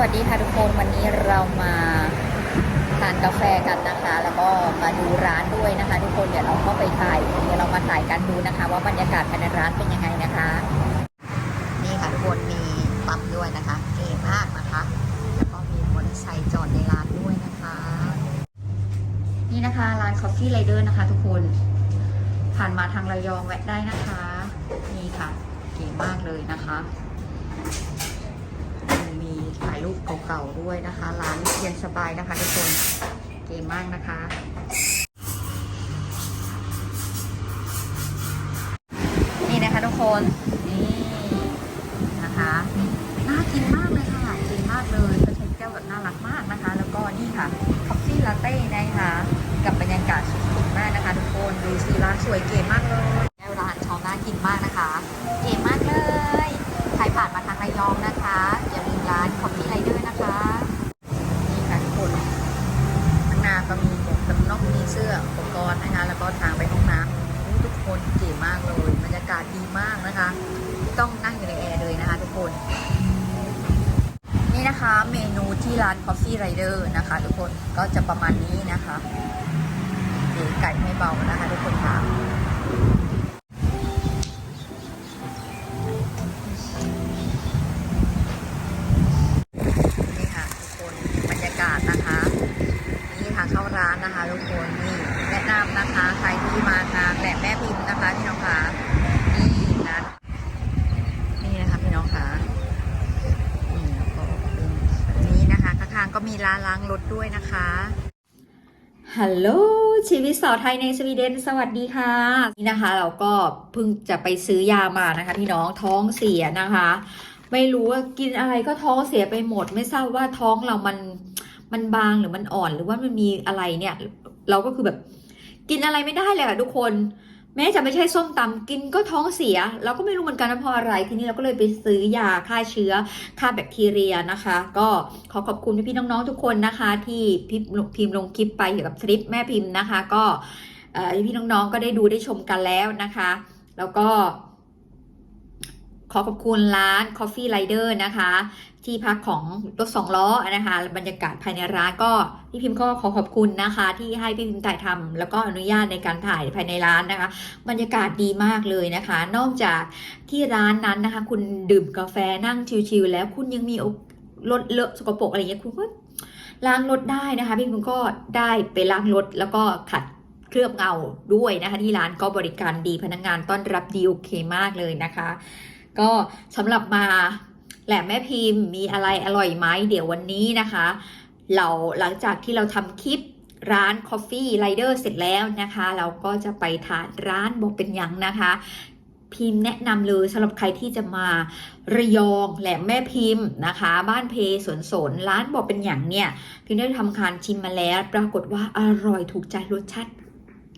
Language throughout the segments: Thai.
วัสดีค่ะทุกคนวันนี้เรามาทานกาแฟกันนะคะ แล้วก็มาดูร้านด้วยนะคะ ทุกคนเดี๋ยวเราเข้าไปถ่ายเดี๋ยวเรามาถ่ายกันดูนะคะ ว่าบรรยากาศภายในร้านเป็นยังไงนะคะ นี่ค่ะทุกคนมีปั๊มด้วยนะคะเก๋มากนะคะแล้วก็มีมอเตอร์ไซค์จอดในร้านด้วยนะคะ นี่นะคะร้าน Coffee Rider นะคะ ทุกคนผ่านมาทางระยองแวะได้นะคะ นี่ค่ะเก๋มากเลยนะคะ มีถ่ายรูปเก่าๆด้วยนะคะ ร้านเย็นสบายนะคะทุกคนเก๋มากนะคะ นี่นะคะทุกคนนี่นะคะน่ากินมากเลยค่ะกินมากเลยก็ใช้แก้วแบบน่ารักมากนะคะ แล้วก็นี่ค่ะคอฟฟี่ลาเต้นะคะกับบรรยากาศสุดๆมากนะคะ ทุกคนดูสิร้านสวยเก๋มากเลย ที่ร้าน Coffee Rider นะคะ ทุกคนก็จะประมาณนี้นะคะเก๋ไก่ไม่เบานะคะ ทุกคนค่ะ รถด้วยนะคะฮัลโหลชีวิตสาวไทยในสวีเดนสวัสดีค่ะ นี่นะคะ เราก็เพิ่งจะไปซื้อยามานะคะ พี่น้องท้องเสียนะคะ ไม่รู้ว่ากินอะไรก็ท้องเสียไปหมด ไม่ทราบว่าท้องเรามันมันบางหรือมันอ่อนหรือว่ามันมีอะไรเนี่ย เราก็คือแบบกินอะไรไม่ได้เลยค่ะทุกคน แม้จะไม่ใช่ส้มตำกินก็ท้องเสีย เราก็ไม่รู้เหมือนกันว่าเพราะอะไร ทีนี้เราก็เลยไปซื้อยาฆ่าเชื้อฆ่าแบคทีเรียนะคะ ก็ขอขอบคุณพี่ๆน้องๆทุกคนนะคะ ที่พิมพ์พิมพ์ลงคลิปไปเกี่ยวกับทริปแม่พิมพ์นะคะ ก็พี่ๆน้องๆก็ได้ดูได้ชมกันแล้วนะคะ แล้วก็ ขอขอบคุณร้าน Coffee Rider นะคะ ที่พักของรถสองล้อนะคะบรรยากาศภายในร้านก็พี่พิมพ์ก็ขอขอบคุณนะคะ ที่ให้พี่พิมพ์ถ่ายทำแล้วก็อนุญาตในการถ่ายภายในร้านนะคะ บรรยากาศดีมากเลยนะคะ นอกจากที่ร้านนั้นนะคะ คุณดื่มกาแฟนั่งชิลๆแล้วคุณยังมีรถเลอะสกปรกอะไรเงี้ยคุณก็ล้างรถได้นะคะ พี่พิมพ์ก็ได้ไปล้างรถแล้วก็ขัดเคลือบเงาด้วยนะคะ ที่ร้านก็บริการดีพนักงานต้อนรับดีโอเคมากเลยนะคะ ก็สำหรับมาแหลมแม่พิมพ์มีอะไรอร่อยไหมเดี๋ยววันนี้นะคะ เราหลังจากที่เราทำคลิปร้าน Coffee Rider เสร็จแล้วนะคะ เราก็จะไปทานร้านบอกเป็นยังนะคะ พิมพ์แนะนำเลยสำหรับใครที่จะมาระยองแหลมแม่พิมพ์นะคะ บ้านเพสวนสนร้านบอกเป็นอย่างเนี่ยพิมพ์ได้ทำการชิมมาแล้ว ปรากฏว่าอร่อยถูกใจรสชาติ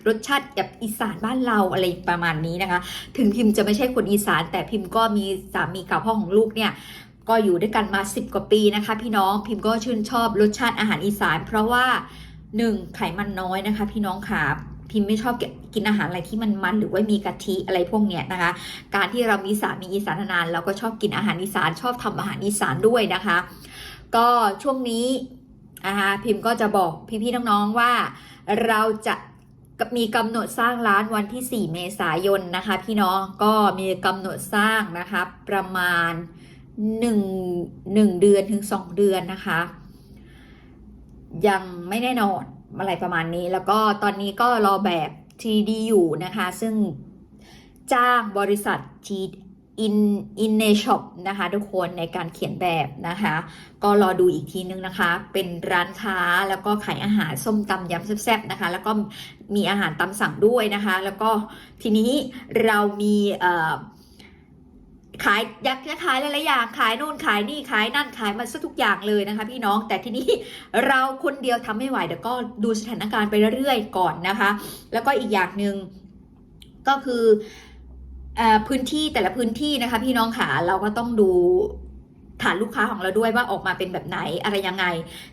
รสชาติแบบอีสานบ้านเราอะไรประมาณนี้นะคะ ถึงพิมพ์จะไม่ใช่คนอีสาน แต่พิมพ์ก็มีสามีเก่าพ่อของลูกเนี่ยก็อยู่ด้วยกันมา 10 กว่าปีนะคะ พี่น้องพิมพ์ก็ชื่นชอบรสชาติอาหารอีสาน เพราะว่า 1. ไขมันน้อยนะคะ พี่น้องขาพิมพ์ไม่ชอบกินอาหารอะไรที่มันมันหรือว่ามีกะทิอะไรพวกเนี้ยนะคะ การที่เรามีสามีอีสานนานเราก็ชอบกินอาหารอีสานชอบทำอาหารอีสานด้วยนะคะ ก็ช่วงนี้นะคะพิมพ์ก็จะบอกพี่ๆน้องๆว่าเราจะ มีกำหนดสร้างร้านวันที่ 4 เมษายนนะคะ พี่น้องก็มีกำหนดสร้างนะคะ ประมาณ 1 1 เดือนถึง 2 เดือนนะคะ ยังไม่แน่นอนอะไรประมาณนี้ แล้วก็ตอนนี้ก็รอแบบ 3D อยู่นะคะ ซึ่งจ้างบริษัท G in in n a shop นะคะทุกคนในการเขียนแบบนะคะ ก็รอดูอีกทีนึงนะคะ เป็นร้านค้าแล้วก็ขายอาหารส้มตำยำแซ่บๆนะคะ แล้วก็มีอาหารตามสั่งด้วยนะคะ แล้วก็ทีนี้เรามีเอ่อขายอยากจะขายหลายๆอย่างขายนู่นขายนี่ขายนั่นขายมันซะทุกอย่างเลยนะคะ พี่น้องแต่ทีนี้เราคนเดียวทำไม่ไหวเดี๋ยวก็ดูสถานการณ์ไปเรื่อยๆก่อนนะคะ แล้วก็อีกอย่างหนึ่งก็คือ พื้นที่แต่ละพื้นที่นะคะ พี่น้องขาเราก็ต้องดูฐานลูกค้าของเราด้วยว่าออกมาเป็นแบบไหนอะไรยังไง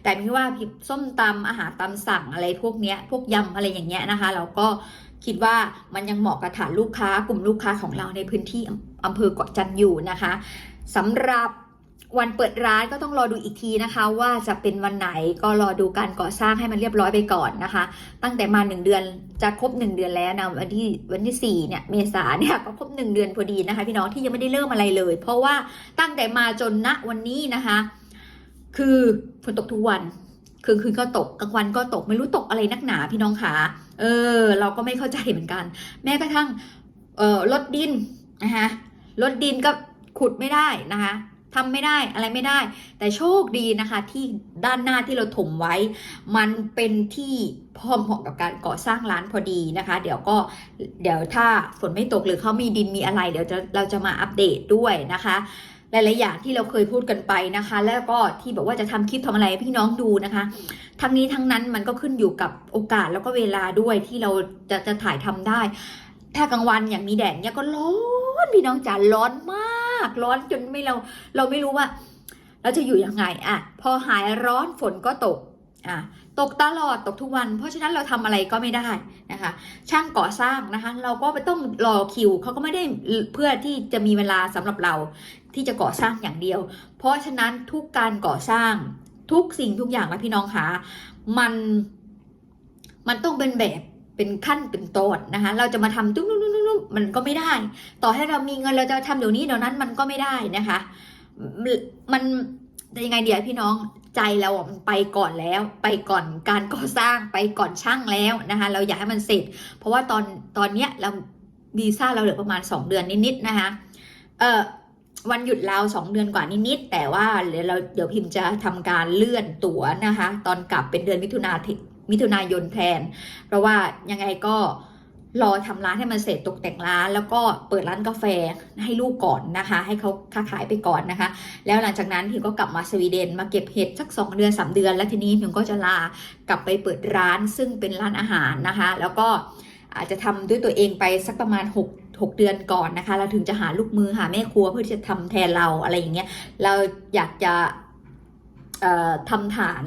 แต่พี่ว่าส้มตำอาหารตำสั่งอะไรพวกเนี้ยพวกยำอะไรอย่างเงี้ยนะคะ เราก็คิดว่ามันยังเหมาะกับฐานลูกค้ากลุ่มลูกค้าของเราในพื้นที่อำเภอเกาะจันอยู่นะคะสำหรับ วันเปิดร้านก็ต้องรอดูอีกทีนะคะ ว่าจะเป็นวันไหนก็รอดูการก่อสร้างให้มันเรียบร้อยไปก่อนนะคะ ตั้งแต่มาหนึ่งเดือนจะครบหนึ่งเดือนแล้วนะวันที่วันที่สี่เนี่ยเมษาเนี่ยก็ครบหนึ่งเดือนพอดีนะคะ พี่น้องที่ยังไม่ได้เริ่มอะไรเลย เพราะว่าตั้งแต่มาจนณวันนี้นะคะ คือฝนตกทุกวันคืนคืนก็ตกกลางวันก็ตกไม่รู้ตกอะไรนักหนาพี่น้องขาเออ เราก็ไม่เข้าใจเหมือนกัน แม้กระทั่งเออรถดินนะคะรถดินก็ขุดไม่ได้นะคะ ทำไม่ได้อะไรไม่ได้ แต่โชคดีนะคะที่ด้านหน้าที่เราถมไว้ มันเป็นที่พร้อมเหมาะกับการก่อสร้างร้านพอดีนะคะ เดี๋ยวก็เดี๋ยวถ้าฝนไม่ตกหรือเขามีดินมีอะไร เดี๋ยวจะเราจะมาอัปเดตด้วยนะคะหลายๆอย่างที่เราเคยพูดกันไปนะคะ แล้วก็ที่บอกว่าจะทำคลิปทำอะไรพี่น้องดูนะคะ ทั้งนี้ทั้งนั้นมันก็ขึ้นอยู่กับโอกาสแล้วก็เวลาด้วยที่เราจะจะถ่ายทำได้ ถ้ากลางวันอย่างมีแดดเนี่ยก็ร้อนพี่น้องจ๋าร้อนมาก ร้อนจนไม่เราเราไม่รู้ว่า เราจะอยู่ยังไงอะพอหายร้อนฝนก็ตกอะตกตลอดตกทุกวัน เพราะฉะนั้นเราทำอะไรก็ไม่ได้นะคะ ช่างก่อสร้างนะคะ เราก็ไปต้องรอคิวเขาก็ไม่ได้เพื่อที่จะมีเวลาสำหรับเราที่จะก่อสร้างอย่างเดียว เพราะฉะนั้นทุกการก่อสร้างทุกสิ่งทุกอย่างนะพี่น้องคะมันมันต้องเป็นแบบเป็นขั้นเป็นตอนนะคะ เราจะมาทำตุ้ม มันก็ไม่ได้ ต่อให้เรามีเงินเราจะทำเดี๋ยวนี้เดี๋ยวนั้นมันก็ไม่ได้นะคะ มันยังไงเดี๋ยวพี่น้องใจเราอะมันไปก่อนแล้ว ไปก่อนการก่อสร้างไปก่อนช่างแล้วนะคะ เราอยากให้มันเสร็จ เพราะว่าตอนตอนเนี้ยเราวีซ่าเราเหลือประมาณ 2 เดือนนิดๆนะคะเออวันหยุดเราสองเดือนกว่านิดๆแต่ว่าเดี๋ยวเราเดี๋ยวพิมพ์จะทำการเลื่อนตั๋วนะคะ ตอนกลับเป็นเดือนมิถุนามิถุนายนแทน เพราะว่ายังไงก็ รอทำร้านให้มันเสร็จตกแต่งร้าน แล้วก็เปิดร้านกาแฟให้ลูกก่อนนะคะ ให้เขาค้าขายไปก่อนนะคะ แล้วหลังจากนั้นพิมก็กลับมาสวีเดน มาเก็บเห็ดสักสองเดือนสามเดือน แล้วทีนี้พิมก็จะลากลับไปเปิดร้านซึ่งเป็นร้านอาหารนะคะ แล้วก็อาจจะทำด้วยตัวเองไปสักประมาณ 6 6 เดือนก่อนนะคะ เราถึงจะหาลูกมือหาแม่ครัวเพื่อที่จะทำแทนเราอะไรอย่างเงี้ยเราอยากจะเอ่อทำฐาน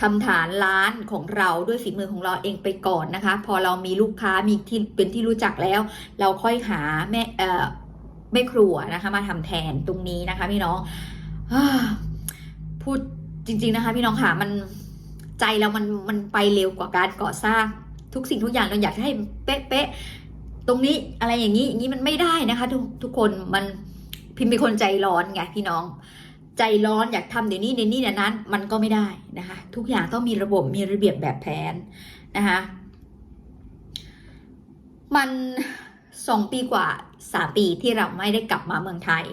ทำฐานร้านของเราด้วยฝีมือของเราเองไปก่อนนะคะ พอเรามีลูกค้ามีที่เป็นที่รู้จักแล้ว เราค่อยหาแม่เอ่อแม่ครัวนะคะ มาทำแทนตรงนี้นะคะพี่น้องอพูดจริง ๆนะคะ พี่น้องค่ะมันใจเรามันมันไปเร็วกว่าการก่อสร้าง ทุกสิ่งทุกอย่างเราอยากให้เป๊ะๆตรงนี้อะไรอย่างนี้อย่างนี้มันไม่ได้นะคะ ทุกทุกคนมันพิมพ์เป็นคนใจร้อนไงพี่น้อง ใจร้อนอยากทำเดี๋ยวนี้เดี๋ยวนี้เดี๋ยวนั้น มันก็ไม่ได้นะคะ ทุกอย่างต้องมีระบบมีระเบียบแบบแผนนะคะมันสองปีกว่าสามปีที่เราไม่ได้กลับมาเมืองไทย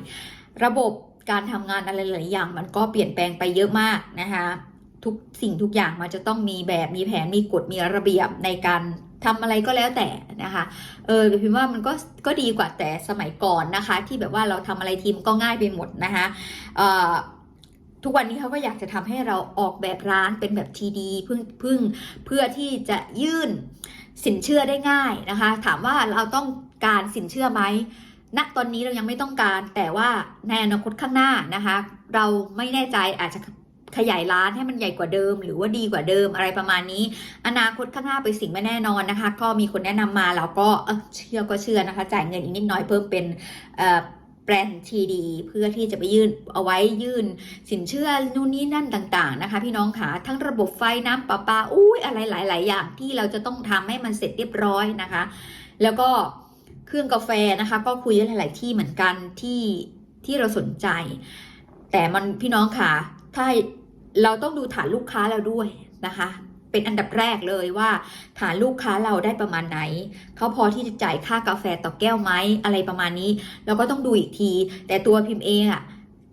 ระบบการทำงานอะไรหลายอย่าง มันก็เปลี่ยนแปลงไปเยอะมากนะคะทุกสิ่งทุกอย่างมันจะต้องมีแบบมีแผนมีกฎมีระเบียบในการ ทำอะไรก็แล้วแต่นะคะ เออพิมพ์ว่ามันก็ก็ดีกว่าแต่สมัยก่อนนะคะ ที่แบบว่าเราทำอะไรทีมก็ง่ายไปหมดนะคะเอ่อทุกวันนี้เขาก็อยากจะทำให้เราออกแบบร้านเป็นแบบทีดีพึ่งพึ่งเพื่อที่จะยื่นสินเชื่อได้ง่ายนะคะ ถามว่าเราต้องการสินเชื่อไหมณตอนนี้เรายังไม่ต้องการแต่ว่าในอนาคตข้างหน้านะคะ เราไม่แน่ใจอาจจะ ขยายร้านให้มันใหญ่กว่าเดิม หรือว่าดีกว่าเดิมอะไรประมาณนี้ อนาคตข้างหน้าไปนสิ่งไม่แน่นอนนะคะ ก็มีคนแนะนำมาแล้วก็เชื่อก็เชื่อนะคะ จ่ายเงินอีกนิดน้อยเพิ่มเป็นแบรนด์ทีดีเพื่อที่จะไปยื่นเอาไว้ยื่น สินเชื่อนู่นนี่นั่นต่างๆนะคะ พี่น้องขาทั้งระบบไฟน้ำประปาอุ้ยอะไรหลาย ๆ อย่างที่เราจะต้องทำให้มันเสร็จเรียบร้อยนะคะ แล้วก็เครื่องกาแฟนะคะ ก็คุยหลาย ๆ ที่เหมือนกันที่ที่เราสนใจ แต่มันพี่น้องค่ะถ้า เราต้องดูฐานลูกค้าเราด้วยนะคะ เป็นอันดับแรกเลยว่า ฐานลูกค้าเราได้ประมาณไหน เขาพอที่จะจ่ายค่ากาแฟต่อแก้วไหมอะไรประมาณนี้ เราก็ต้องดูอีกที แต่ตัวพิมพ์เองอะ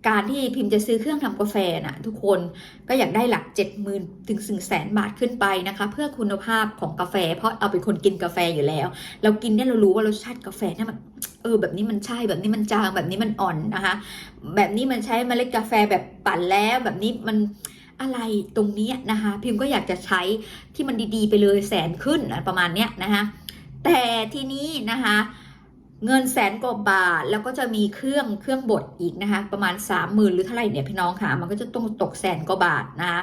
การที่พิมพ์จะซื้อเครื่องทำกาแฟน่ะทุกคนก็อยากได้หลัก 7 0,000ถึงถึงแสนบาทขึ้นไปนะคะ เพื่อคุณภาพของกาแฟ เพราะเอาเป็นคนกินกาแฟอยู่แล้ว เรากินเนี่ยเรารู้ว่ารสชาติกาแฟเนี่ยมันเออแบบนี้มันใช่แบบนี้มันจางแบบนี้มันอ่อนนะคะ แบบนี้มันใช้เมล็ดกาแฟแบบปั่นแล้วแบบนี้มันอะไรตรงนี้นะคะ พิมพ์ก็อยากจะใช้ที่มันดีๆ ไปเลยแสนขึ้นประมาณเนี้ยนะคะแต่ทีนี้นะคะ เงินแสนกว่าบาทแล้วก็จะมีเครื่องเครื่องบดอีกนะคะ ประมาณสามหมื่นหรือเท่าไหร่เนี่ยพี่น้องค่ะ มันก็จะต้องตกแสนกว่าบาทนะคะ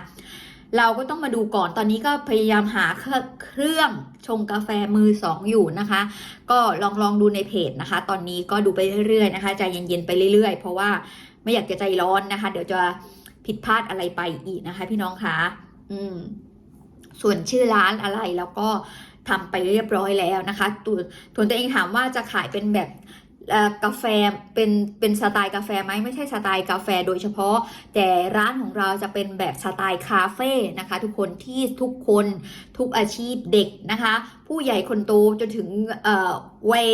เราก็ต้องมาดูก่อนตอนนี้ก็พยายามหาเครื่องชงกาแฟมือสองอยู่นะคะ ก็ลองลองดูในเพจนะคะ ตอนนี้ก็ดูไปเรื่อยๆนะคะใจเย็นๆไปเรื่อยๆ เพราะว่าไม่อยากจะใจร้อนนะคะ เดี๋ยวจะผิดพลาดอะไรไปอีกนะคะ พี่น้องคะอืมส่วนชื่อร้านอะไรแล้วก็ ทำไปเรียบร้อยแล้วนะคะตัวตัวนตัวเองถามว่าจะขายเป็นแบบกาแฟเป็นเป็นสไตล์กาแฟไหมไม่ใช่สไตล์กาแฟโดยเฉพาะ แต่ร้านของเราจะเป็นแบบสไตล์คาเฟ่นะคะ ทุกคนที่ทุกคนทุกอาชีพเด็กนะคะ ผู้ใหญ่คนโตจนถึงเอ่อวัย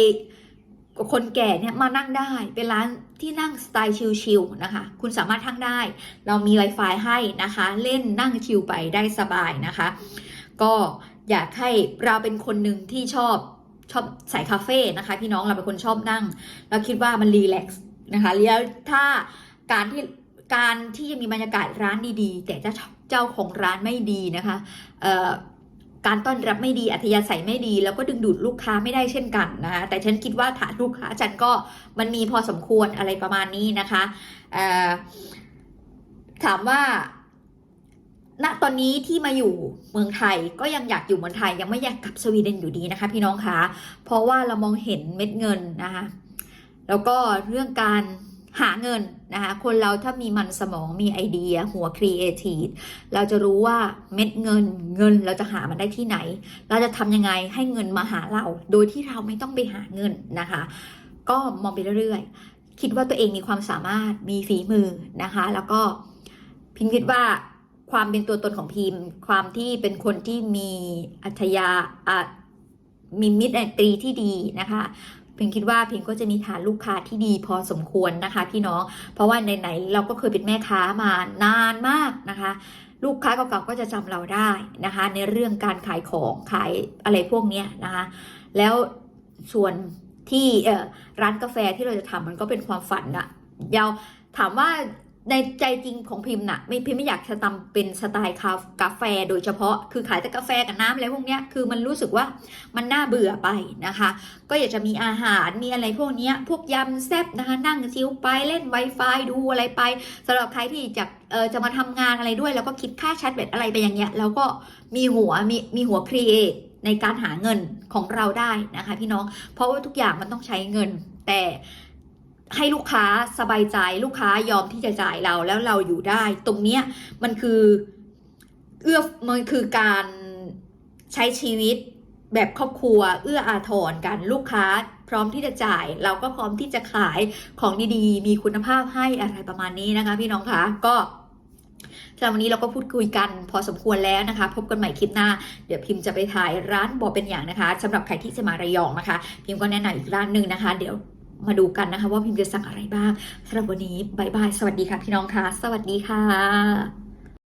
คนแก่เนี่ยมานั่งได้เป็นร้านที่นั่งสไตล์ชิลๆนะคะ คุณสามารถทั้งได้ เรามี Wi-Fi ให้นะคะ เล่นนั่งชิลไปได้สบายนะคะ ก็ อยากให้เราเป็นคนหนึ่งที่ชอบชอบสายคาเฟ่นะคะพี่น้องเราเป็นคนชอบนั่ง เราคิดว่ามันรีแลกซ์นะคะแล้วถ้าการที่การที่จะมีบรรยากาศร้านดีๆ แต่เจ้าเจ้าของร้านไม่ดีนะคะการต้อนรับไม่ดีอัธยาศัยไม่ดี แล้วก็ดึงดูดลูกค้าไม่ได้เช่นกันนะคะแต่ฉันคิดว่าฐานลูกค้าฉันก็มันมีพอสมควรอะไรประมาณนี้นะคะถามว่า ณตอนนี้ที่มาอยู่เมืองไทยก็ยังอยากอยู่เมืองไทยยังไม่อยากกลับสวีเดนอยู่ดีนะคะ พี่น้องคะเพราะว่าเรามองเห็นเม็ดเงินนะคะแล้วก็เรื่องการหาเงินนะคะคนเราถ้ามีมันสมองมีไอเดีย หัวครีเอทีฟเราจะรู้ว่าเม็ดเงินเงินเราจะหามันได้ที่ไหน เราจะทำยังไงให้เงินมาหาเรา โดยที่เราไม่ต้องไปหาเงินนะคะ ก็มองไปเรื่อยๆ คิดว่าตัวเองมีความสามารถมีฝีมือนะคะ แล้วก็พิมคิดว่า ความเป็นตัวตนของพิมพ์ ความที่เป็นคนที่มีอัธยาอะมีมิตรตรีที่ดีนะคะพิมคิดว่าพิมก็จะมีฐานลูกค้าที่ดีพอสมควรนะคะ พี่น้อง เพราะว่าไหนๆเราก็เคยเป็นแม่ค้ามานานมากนะคะ ลูกค้าเก่าๆก็จะจำเราได้นะคะ ในเรื่องการขายของขายอะไรพวกนี้นะคะ แล้วส่วนที่ร้านกาแฟที่เราจะทำมันก็เป็นความฝันอะยาวถามว่า ในใจจริงของพิมพ์น่ะไม่พิมไม่อยากจะทำเป็นสไตล์คากาแฟโดยเฉพาะ คือขายแต่กาแฟกับน้ำอะไรพวกเนี้ยคือมันรู้สึกว่ามันน่าเบื่อไปนะคะ ก็อยากจะมีอาหารมีอะไรพวกเนี้ยพวกยำแซ่บนะคะนั่งชิวไปเล่น Wi-Fi ดูอะไรไปสำหรับใครที่จะเออจะมาทำงานอะไรด้วย แล้วก็คิดค่าชาร์จแบตอะไรไปอย่างเงี้ยแล้วก็มีหัวมีมีหัวครีเอทในการหาเงินของเราได้นะคะ พี่น้องเพราะว่าทุกอย่างมันต้องใช้เงินแต่ ให้ลูกค้าสบายใจลูกค้ายอมที่จะจ่ายเราแล้วเราอยู่ได้ ตรงเนี้ยมันคือเอื้อมันคือการใช้ชีวิตแบบครอบครัว เอื้ออาทรกันลูกค้าพร้อมที่จะจ่าย เราก็พร้อมที่จะขายของดีๆ มีคุณภาพให้อะไรประมาณนี้นะคะ พี่น้องคะก็สำหรับวันนี้เราก็พูดคุยกันพอสมควรแล้วนะคะ พบกันใหม่คลิปหน้า เดี๋ยวพิมพ์จะไปถ่ายร้านบอกเป็นอย่างนะคะสำหรับใครที่จะมาระยองนะคะ พิมพ์ก็แนะนำอีกร้านหนึ่งนะคะ เดี๋ยว มาดูกันนะคะ ว่าพิมพ์จะสั่งอะไรบ้างสำหรับวันนี้บายบาย สวัสดีค่ะพี่น้องค่ะ สวัสดีค่ะ